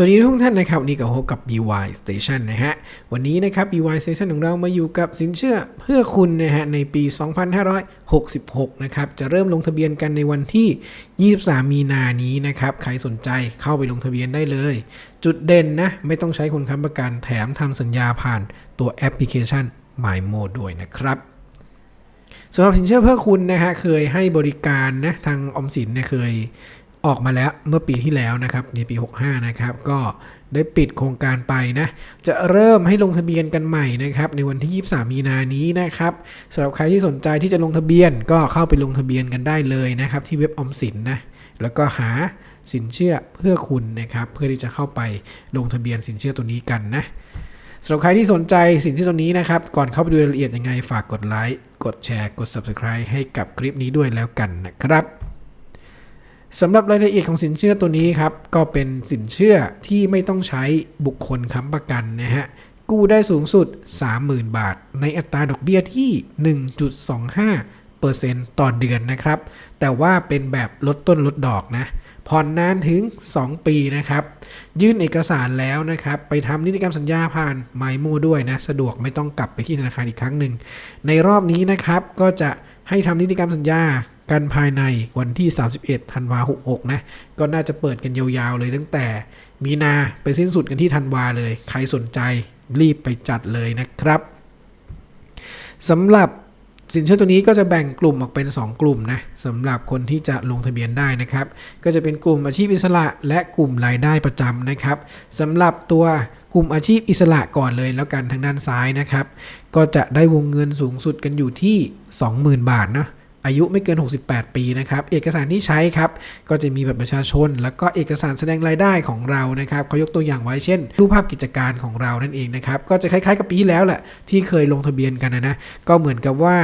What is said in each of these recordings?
สวัสดีทุกท่านนะครับวันนี่กับโฮกับ BY Station นะฮะ วันนี้นะครับ BY Station ของเรามาอยู่กับสินเชื่อเพื่อคุณนะฮะในปี 2566 นะครับ จะเริ่มลงทะเบียนกันในวันที่ 23 มีนานี้นะครับ ใครสนใจเข้าไปลงทะเบียนได้เลย จุดเด่นนะ ไม่ต้องใช้คนค้ำประกันแถมทำสัญญาผ่านตัวแอปพลิเคชัน MyMo ด้วยนะครับสำหรับสินเชื่อเพื่อคุณนะฮะเคยให้บริการนะทางอมสินเนี่ยเคย ออกมาแล้วเมื่อปีที่แล้วนะครับในปี 65 นะครับ ก็ได้ปิดโครงการไปนะ จะเริ่มให้ลงทะเบียนกันใหม่นะครับ ในวันที่ 23 มีนานี้นะครับสำหรับใครที่สนใจที่จะลงทะเบียนก็เข้าไปลงทะเบียนกันได้เลยนะครับ ที่เว็บออมสินนะแล้วก็หาสินเชื่อเพื่อคุณนะครับ เพื่อที่จะเข้าไปลงทะเบียนสินเชื่อตัวนี้กันนะสำหรับใครที่สนใจสินเชื่อตัวนี้นะครับ ก่อนเข้าไปดูรายละเอียดยังไงฝากกดไลค์กดแชร์กด Subscribe ให้กับคลิปนี้ด้วยแล้วกันนะครับ สำหรับรายละเอียดของสินเชื่อตัวนี้ครับ ก็เป็นสินเชื่อที่ไม่ต้องใช้บุคคลค้ำประกันนะฮะ กู้ได้สูงสุด 30,000 บาท ในอัตราดอกเบี้ยที่ 1.25%ต่อเดือนนะครับ แต่ว่าเป็นแบบลดต้นลดดอกนะ ผ่อนนานถึง 2 ปีนะครับ ยื่นเอกสารแล้วนะครับ ไปทำนิติกรรมสัญญาผ่านไมโมด้วยนะ สะดวกไม่ต้องกลับไปที่ธนาคารอีกครั้งหนึ่ง ในรอบนี้นะครับ ก็จะให้ทำนิติกรรมสัญญา กันภายในวันที่ 31 ธันวา 66 นะ ก็น่าจะเปิดกันยาวๆเลยตั้งแต่มีนาไปสิ้นสุดกันที่ธันวาเลย ใครสนใจรีบไปจัดเลยนะครับสำหรับสินเชื่อตัวนี้ก็จะแบ่งกลุ่มออกเป็น 2 กลุ่มนะสำหรับคนที่จะลงทะเบียนได้นะครับ ก็จะเป็นกลุ่มอาชีพอิสระ และกลุ่มรายได้ประจำนะครับสำหรับตัวกลุ่มอาชีพอิสระก่อนเลยแล้วกันทางด้านซ้ายนะครับ ก็จะได้วงเงินสูงสุดกันอยู่ที่ 20,000 บาทนะ อายุไม่เกิน 68 ปีนะครับ เอกสารที่ใช้ครับ ก็จะมีบัตรประชาชน แล้วก็เอกสารแสดงรายได้ของเรานะครับเขายกตัวอย่างไว้เช่น รูปภาพกิจการของเรานั่นเองนะครับ ก็จะคล้ายๆกับปีที่แล้วแหละที่เคยลงทะเบียนกันนะนะ ก็เหมือนกับว่า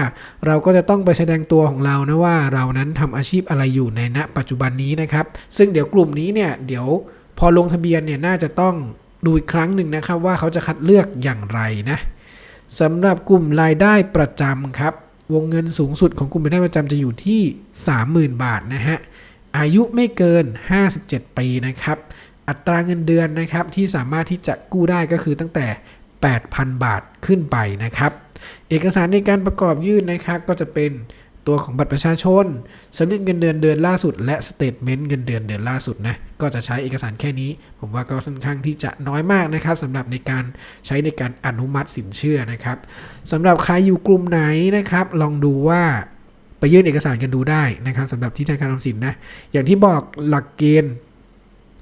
เราก็จะต้องไปแสดงตัวของเรานะว่าเรานั้นทำอาชีพอะไรอยู่ในณ ปัจจุบันนี้นะครับ ซึ่งเดี๋ยวกลุ่มนี้เนี่ยเดี๋ยวพอลงทะเบียนเนี่ยน่าจะต้องดูอีกครั้งหนึ่งนะครับว่าเขาจะคัดเลือกอย่างไรนะสำหรับกลุ่มรายได้ประจำครับ วงเงินสูงสุดของกลุ่มรายได้ประจำจะอยู่ที่ 30,000 บาทนะฮะ อายุไม่เกิน 57 ปีนะครับ อัตราเงินเดือนนะครับที่สามารถที่จะกู้ได้ก็คือตั้งแต่ 8,000 บาทขึ้นไปนะครับ เอกสารในการประกอบยื่นนะครับก็จะเป็น ตัวของบัตรประชาชนสลิปเงินเดือนเดือนล่าสุด และสเตทเมนต์เงินเดือนเดือนล่าสุดนะก็จะใช้เอกสารแค่นี้ ผมว่าก็ค่อนข้างที่จะน้อยมากนะครับสำหรับในการใช้ในการอนุมัติสินเชื่อนะครับสำหรับใครอยู่กลุ่มไหนนะครับ ลองดูว่าไปยื่นเอกสารกันดูได้นะครับสำหรับที่ธนาคารออมสินนะอย่างที่บอกหลักเกณฑ์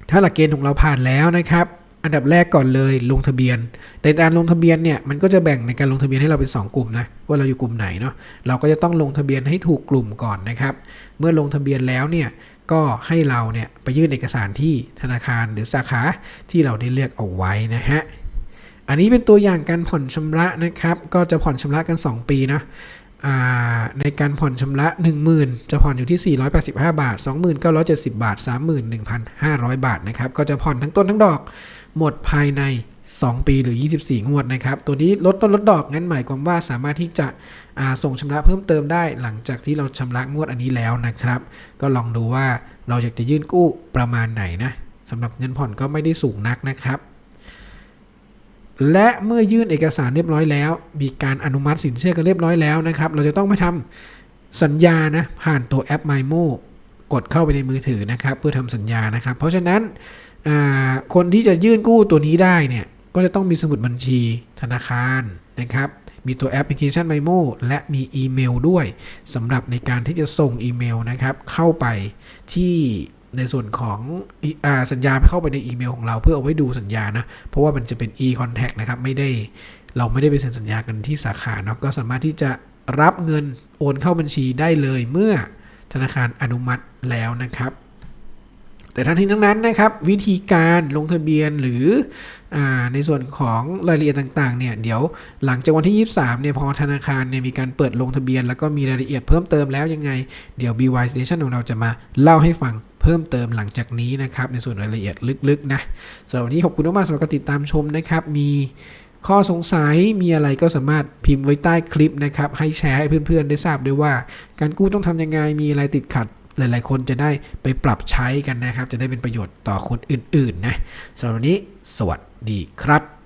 ถ้าหลักเกณฑ์ของเราผ่านแล้วนะครับ อันดับแรกก่อนเลยลงทะเบียนแต่การลงทะเบียนเนี่ยมันก็จะแบ่งในการลงทะเบียนให้เราเป็น 2 กลุ่มนะว่าเราอยู่กลุ่มไหนเนาะเราก็จะต้องลงทะเบียนให้ถูกกลุ่มก่อนนะครับ เมื่อลงทะเบียนแล้วเนี่ยก็ให้เราเนี่ยไปยื่นเอกสารที่ธนาคารหรือสาขาที่เราได้เลือกเอาไว้นะฮะอันนี้เป็นตัวอย่างการผ่อนชำระนะครับ ก็จะผ่อนชำระกัน 2 ปีนะในการผ่อนชำระ 10,000 จะผ่อนอยู่ที่ 485 บาท 2970 บาท 31,500 บาทนะครับ ก็จะผ่อนทั้งต้นทั้งดอก หมดภายใน 2 ปีหรือ 24 งวดนะครับ ตัวนี้ลดต้นลดดอกงั้นหมายความว่าสามารถที่จะส่งชำระเพิ่มเติมได้หลังจากที่เราชำระงวดอันนี้แล้วนะครับ ก็ลองดูว่าเราอยากจะยื่นกู้ประมาณไหนนะสำหรับเงินผ่อนก็ไม่ได้สูงนักนะครับและเมื่อยื่นเอกสารเรียบร้อยแล้ว มีการอนุมัติสินเชื่อกันเรียบร้อยแล้วนะครับ เราจะต้องไปทำสัญญานะผ่านตัวแอป MyMo กดเข้าไปในมือถือนะครับ เพื่อทำสัญญานะครับ เพราะฉะนั้น คนที่จะยื่นกู้ตัวนี้ได้เนี่ยก็จะต้องมีสมุดบัญชีธนาคารนะครับ มีตัวแอปพลิเคชัน MyMo และมีอีเมลด้วยสำหรับในการที่จะส่งอีเมลนะครับ เข้าไปที่ในส่วนของอสัญญาเข้าไปในอีเมลของเราเพื่อเอาไว้ดูสัญญานะ เพราะว่ามันจะเป็น e-contact นะครับ ไม่ได้เราไม่ได้ไปเซ็นสัญญากันที่สาขาเนาะก็สามารถที่จะรับเงินโอนเข้าบัญชีได้เลยเมื่อธนาคารอนุมัติแล้วนะครับ แต่ทั้งนี้ทั้งนั้นนะครับ วิธีการลงทะเบียนหรืออในส่วนของรายละเอียดต่างๆเนี่ยเดี๋ยวหลังจากวันที่ 23เนี่ยพอธนาคารเนี่ยมีการเปิดลงทะเบียน แล้วก็มีรายละเอียดเพิ่มเติมแล้วยังไงเดี๋ยว BY Station ของเราจะมาเล่าให้ฟังเพิ่มเติมหลังจากนี้นะครับ ในส่วนรายละเอียดลึกๆนะสำหรับวันนี้ขอบคุณมากๆสำหรับการติดตามชมนะครับ มีข้อสงสัยมีอะไรก็สามารถพิมพ์ไว้ใต้คลิปนะครับ ให้แชร์ให้เพื่อนๆ ได้ทราบด้วยว่า การกู้ต้องทำยังไงมีอะไรติดขัด หลาย ๆ คนจะได้ไปปรับใช้กันนะครับ จะได้เป็นประโยชน์ต่อคนอื่น ๆ นะสำหรับวันนี้ สวัสดีครับ